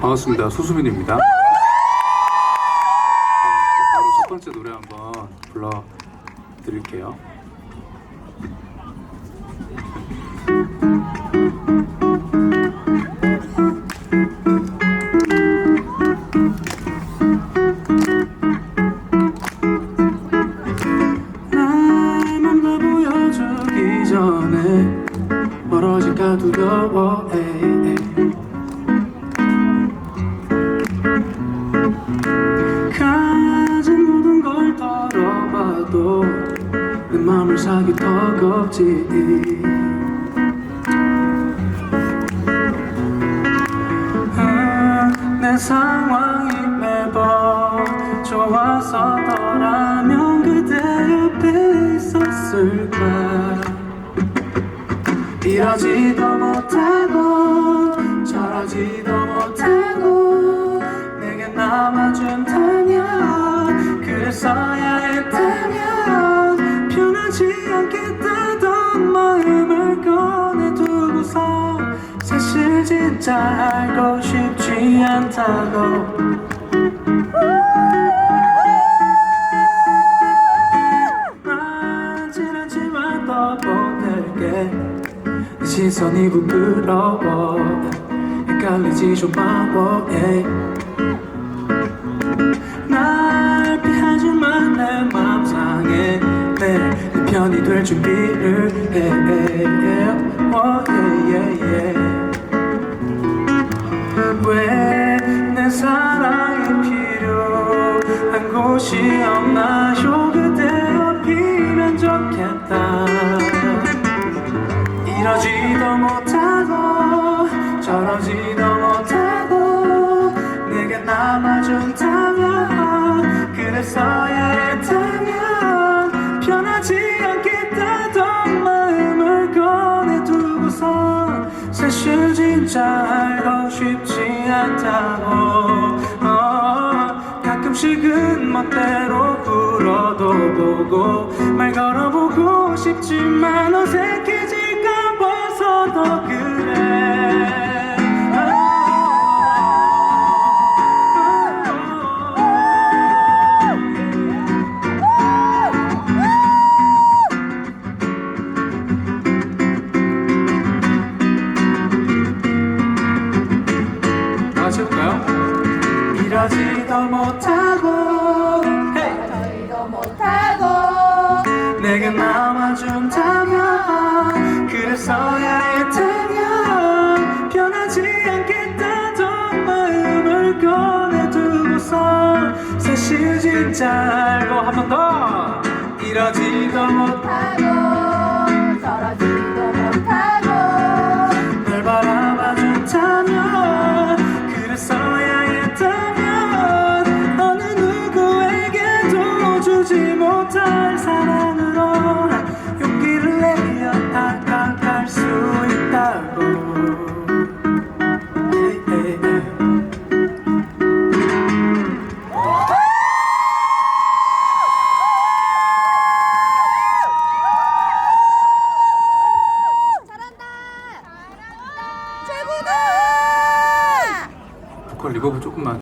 반갑습니다. 소수빈입니다. 네, 바로 첫 번째 노래 한번 불러드릴게요. 나만 더 보여주기 전에 멀어질까 두려워 에 봐도 내 맘을 사기 턱없지. 아, 내 상황이 매번 좋아서더라면 그대 옆에 있었을까? 이러지도 못하고 저러지도 진짜 알고 싶지 않다고 않지만 더 보낼게 네 시선이 부끄러워 헷갈리지 좀 마워 에이. 날 피하지만 내 맘 상해 내 편이 될 준비를 해 oh, yeah, yeah, yeah. 왜내 사랑이 필요한 곳이 없나요? 그대 옆이면 좋겠다. 이러지도 못하고 저러지도 못하고 내게 남아준다면 사실 진짜 알고 싶지 않다고. 어, 가끔씩은 멋대로 굴어도 보고 말 걸어보고 싶지만 어색해질까 봐서 더그 볼까요? 이러지도 못하고 헤이! 저희도 못하고. 내게 남아준다면 그랬어야 했다면 변하지 않겠다던 마음을 꺼내두고서 사실 진짜 알고 한 번 더. 이러지도 못하고 하고 리버브 조금만